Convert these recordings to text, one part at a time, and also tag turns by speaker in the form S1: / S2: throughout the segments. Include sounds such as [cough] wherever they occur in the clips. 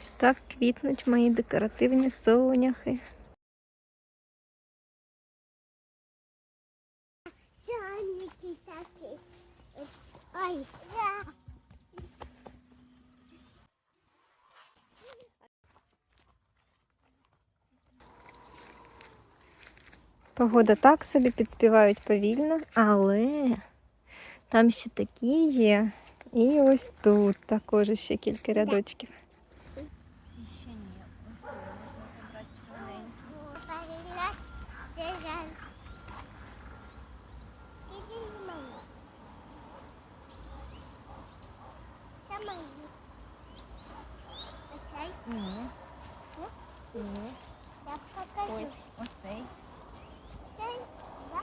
S1: Ось так квітнуть мої декоративні соняхи.
S2: Ой.
S1: Погода так собі підспівають повільно, але там ще такі є. І ось тут також ще кілька рядочків.
S2: Мої. Оцей?
S1: Ні. Ні.
S2: Я покажу.
S1: Ось оцей.
S2: Цей, да?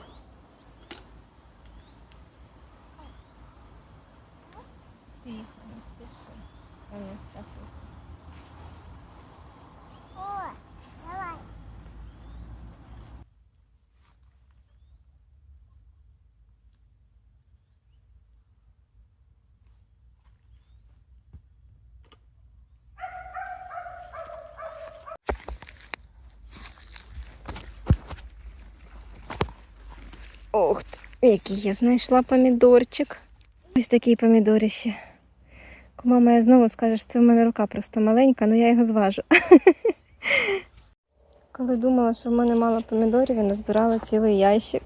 S1: Тихо, не спіши. А ні, щас ось.
S2: О, давай.
S1: Ох, який я знайшла помідорчик. Ось такий помідор ще. Мама я знову скаже, що це в мене рука просто маленька, але я його зважу. [laughs] Коли думала, що в мене мало помідорів, я назбирала цілий ящик.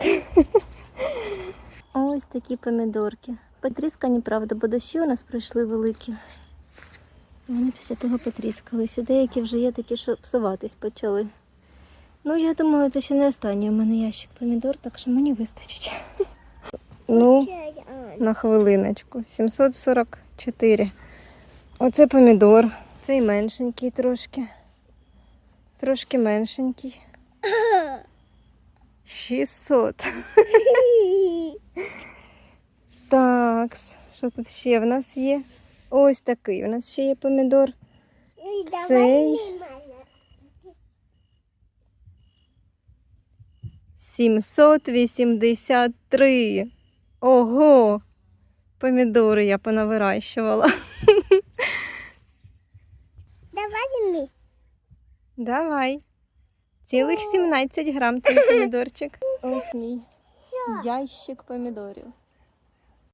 S1: [laughs] Ось такі помідорки. Потріскані, правда, бо дощі у нас пройшли великі. Вони після того потріскалися. Деякі вже є такі, що псуватись почали. Ну, я думаю, це ще не останній у мене ящик помідор, так що мені вистачить. Ну, на хвилиночку. 744. Оце помідор. Цей меншенький трошки. Трошки меншенький. 600. Так, що тут ще в нас є? Ось такий. У нас ще є помідор. Цей.
S2: мені мене.
S1: 783. Ого! Помідори я понавирощувала.
S2: Давай мені.
S1: Давай. Цілих 17 грам той помідорчик. Ось мій ящик помідорів.